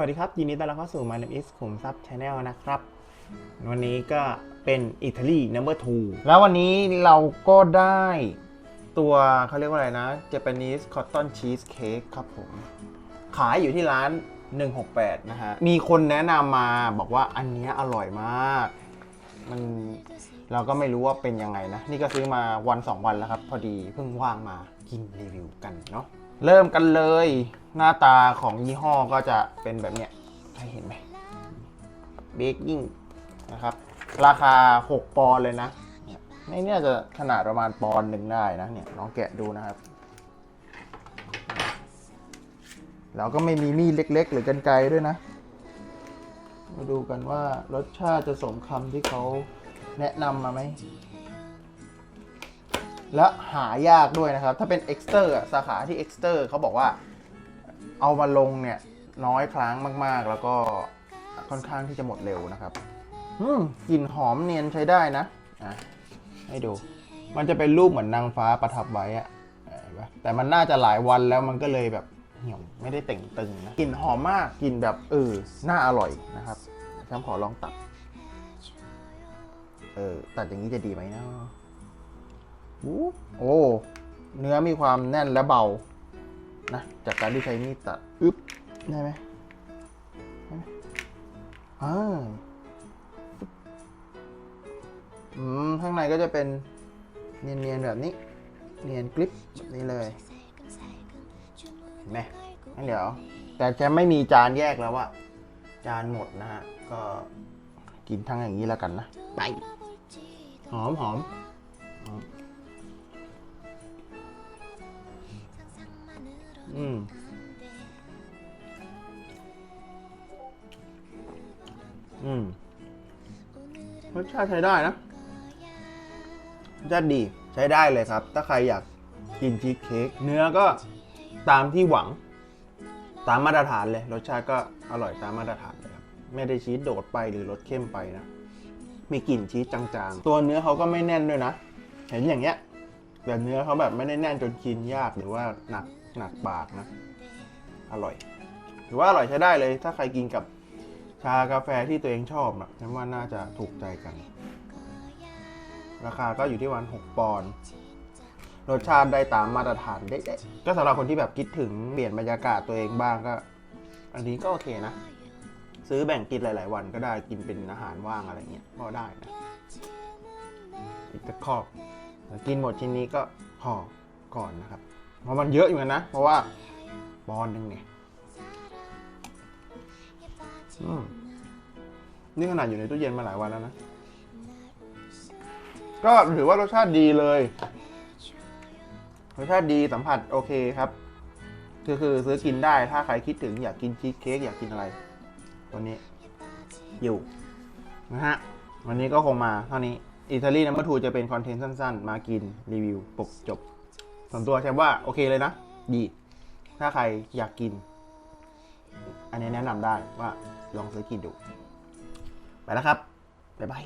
วัสดีครับยินดีต้อนรับเข้าสู่ My name is ขุมทรัพย์ Channel นะครับ วันนี้ก็เป็นอิตาลี number two แล้ววันนี้เราก็ได้ตัวเขาเรียกว่าอะไรนะ Japanese Cotton Cheese Cake ครับผม ขายอยู่ที่ร้าน 168 นะฮะ มีคนแนะนำมาบอกว่าอันนี้อร่อยมาก มันเราก็ไม่รู้ว่าเป็นยังไงนะ นี่ก็ซื้อมาวัน 2 วันแล้วครับ พอดีเพิ่งว่างมากินรีวิวกันเนาะ เริ่มกันเลยหน้าตาของยี่ห้อก็จะเป็นแบบเนี้ยใครเห็นไหมเบกกิ้งนะครับ ราคา 6 ปอนด์เลยนะในเนี้ยจะขนาดประมาณปอนด์หนึ่งได้นะเนี่ยลองแกะดูนะครับ แล้วก็ไม่มีมีดเล็ก ๆ หรือกันไกรด้วยนะ มาดูกันว่ารสชาติจะสมคำที่เขาแนะนำมาไหม และหายากด้วยนะครับ ถ้าเป็นเอ็กซ์เตอร์สาขาที่เอ็กซ์เตอร์เขาบอกว่าเอามาลงเนี่ยน้อยครั้งมากๆ แล้วก็ค่อนข้างที่จะหมดเร็วนะครับอืมกลิ่นหอมเนียนใช้ได้นะอะให้ดู มันจะเป็นรูปเหมือนนางฟ้าประทับไว้อะแต่มันน่าจะหลายวันแล้วมันก็เลยแบบเหี่ยวไม่ได้เต่งตึงนะกลิ่นหอมมากกลิ่นแบบเออน่าอร่อยนะครับฉันขอลองตัด เออตัดอย่างนี้จะดีไหมนะ โอ้ เนื้อมีความแน่นและเบา นะ จากการที่ใช้มีดตัด อึ๊บ ได้ไหมได้ไหมอ่าอืม ข้างในก็จะเป็นเนียนๆแบบนี้ เนียนกริปแบบนี้เลย เห็นไหมงั้นเดี๋ยว แต่จะไม่มีจานแยกแล้วอะจานหมดนะฮะ ก็กินทั้งอย่างนี้แล้วกันนะ ไป หอมหอมหอม อืมอืมรสชาติใช้ได้นะรสชาติดีใช้ได้เลยครับ ถ้าใครอยากกินชีสเค้กเนื้อก็ตามที่หวัง ตามมาตรฐานเลย รสชาติก็อร่อยตามมาตรฐานเลยครับ ไม่ได้ชีสโดดไปหรือรสเข้มไปนะ มีกลิ่นชีสจางๆ ตัวเนื้อเขาก็ไม่แน่นด้วยนะ เห็นอย่างเงี้ยแต่เนื้อเขาแบบไม่ได้แน่นจนกินยากหรือว่าหนัก หนักปากนะ อร่อยหรือว่าอร่อยใช้ได้เลย ถ้าใครกินกับชากาแฟที่ตัวเองชอบนะฉันว่าน่าจะถูกใจกัน ราคาก็อยู่ที่วัน 6 ปอนด์รสชาติได้ตามมาตรฐานได้ก็สำหรับคนที่แบบคิดถึงเปลี่ยนบรรยากาศตัวเองบ้างก็ อันนี้ก็โอเคนะ ซื้อแบ่งกินหลาย ๆ วันก็ได้กินเป็นอาหารว่างอะไรเงี้ยก็ได้นะอีกตะครอบกินหมดชิ้นนี้ก็พอก่อนนะครับ ราะมันเยอะอยู่นะเพราะว่าปอนหนึ่งเนี่ยนี่ขนาดอยู่ในตู้เย็นมาหลายวันแล้วนะ ก็ถือว่ารสชาติดีเลยรสชาติดีสัมผัสโอเคครับคือคือซื้อกินได้ถ้าใครคิดถึงอยากกินชีสเค้กอยากกินอะไร ตัวนี้อยู่นะฮะวันนี้ก็คงมาเท่านี้อิตาลีนัมเบอร์ทูจะเป็นคอนเทนต์สั้น ๆ มากินรีวิวปกจบ ส่วนตัวแชมว่าโอเคเลยนะ ดี ถ้าใครอยากกิน อันนี้แนะนำได้ว่าลองซื้อกินดู ไปแล้วครับ บ๊ายบาย